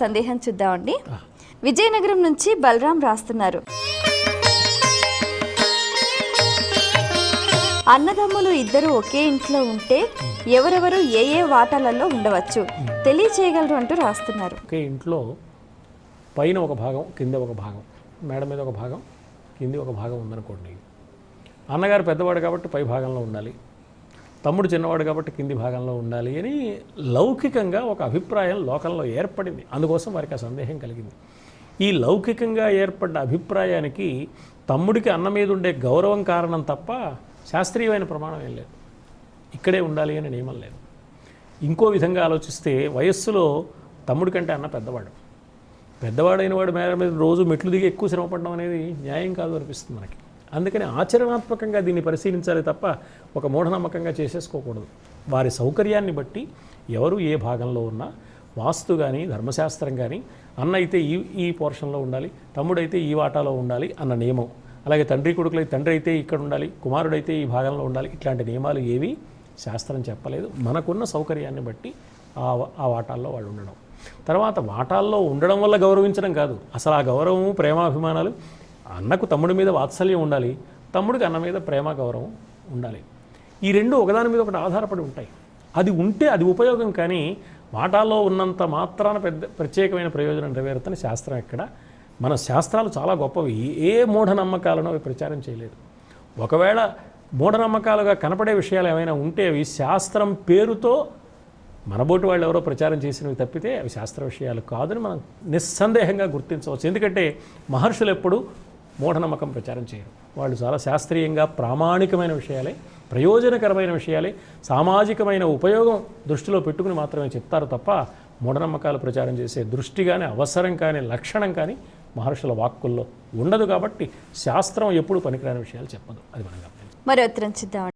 సందేహం చూద్దామండి. విజయనగరం నుంచి బలరాం రాస్తున్నారు. అన్నదమ్ములు ఇద్దరు ఒకే ఇంట్లో ఉంటే ఎవరెవరు ఏ ఏ వాటాలలో ఉండవచ్చు. తెలియచేయగలరు అంటూ రాస్తున్నారు. ఒకే ఇంట్లో పైన ఒక భాగం కింద ఒక భాగం మేడ మీద ఒక భాగం కింది ఒక భాగం ఉందనుకోండి. అన్నగారు పెద్దవాడు కాబట్టి పై భాగంలో ఉండాలి. తమ్ముడు చిన్నవాడు కాబట్టి కింది భాగంలో ఉండాలి అని లౌకికంగా ఒక అభిప్రాయం లోకంలో ఏర్పడింది. అందుకోసం వారికి ఆ సందేహం కలిగింది. ఈ లౌకికంగా ఏర్పడ్డ అభిప్రాయానికి తమ్ముడికి అన్న మీద ఉండే గౌరవం కారణం తప్ప శాస్త్రీయమైన ప్రమాణం ఏం లేదు. ఇక్కడే ఉండాలి అనే నియమం లేదు. ఇంకో విధంగా ఆలోచిస్తే వయస్సులో తమ్ముడి కంటే అన్న పెద్దవాడు. పెద్దవాడైన వాడు మేర మీద రోజు మెట్లు దిగి ఎక్కువ శ్రమ పడడం అనేది న్యాయం కాదు అనిపిస్తుంది మనకి. అందుకని ఆచరణాత్మకంగా దీన్ని పరిశీలించాలి తప్ప ఒక మూఢనమ్మకంగా చేసేసుకోకూడదు. వారి సౌకర్యాన్ని బట్టి ఎవరు ఏ భాగంలో ఉన్నా వాస్తు కానీ ధర్మశాస్త్రం కానీ అన్న అయితే ఈ ఈ పోర్షన్లో ఉండాలి తమ్ముడైతే ఈ వాటాలో ఉండాలి అన్న నియమం. అలాగే తండ్రి కొడుకులై తండ్రి అయితే ఇక్కడ ఉండాలి కుమారుడైతే ఈ భాగంలో ఉండాలి ఇట్లాంటి నియమాలు ఏవి శాస్త్రం చెప్పలేదు. మనకున్న సౌకర్యాన్ని బట్టి ఆ ఆ వాటాల్లో వాళ్ళు ఉండడం. తర్వాత వాటాల్లో ఉండడం వల్ల గౌరవించడం కాదు. అసలు ఆ గౌరవము ప్రేమాభిమానాలు అన్నకు తమ్ముడి మీద వాత్సల్యం ఉండాలి తమ్ముడికి అన్న మీద ప్రేమ గౌరవం ఉండాలి. ఈ రెండు ఒకదాని మీద ఒకటి ఆధారపడి ఉంటాయి. అది ఉంటే అది ఉపయోగం కానీ వాటాల్లో ఉన్నంత మాత్రాన పెద్ద ప్రత్యేకమైన ప్రయోజనం నెరవేరుతని శాస్త్రం ఎక్కడ? మన శాస్త్రాలు చాలా గొప్పవి. ఏ మూఢనమ్మకాలను అవి ప్రచారం చేయలేదు. ఒకవేళ మూఢనమ్మకాలుగా కనపడే విషయాలు ఏమైనా ఉంటే అవి శాస్త్రం పేరుతో మనబోటి వాళ్ళు ఎవరో ప్రచారం చేసినవి తప్పితే అవి శాస్త్ర విషయాలు కాదని మనం నిస్సందేహంగా గుర్తించవచ్చు. ఎందుకంటే మహర్షులు ఎప్పుడు మూఢనమ్మకం ప్రచారం చేయరు వాళ్ళు చాలా శాస్త్రీయంగా ప్రామాణికమైన విషయాలే ప్రయోజనకరమైన విషయాలే సామాజికమైన ఉపయోగం దృష్టిలో పెట్టుకుని మాత్రమే చెప్తారు తప్ప మూఢనమ్మకాలు ప్రచారం చేసే దృష్టి కానీ అవసరం కానీ లక్షణం కానీ మహర్షుల వాక్కుల్లో ఉండదు కాబట్టి శాస్త్రం ఎప్పుడు పనికిరాని విషయాలు చెప్పదు. అది మనం గమనించాలి. మరో ఉత్తరం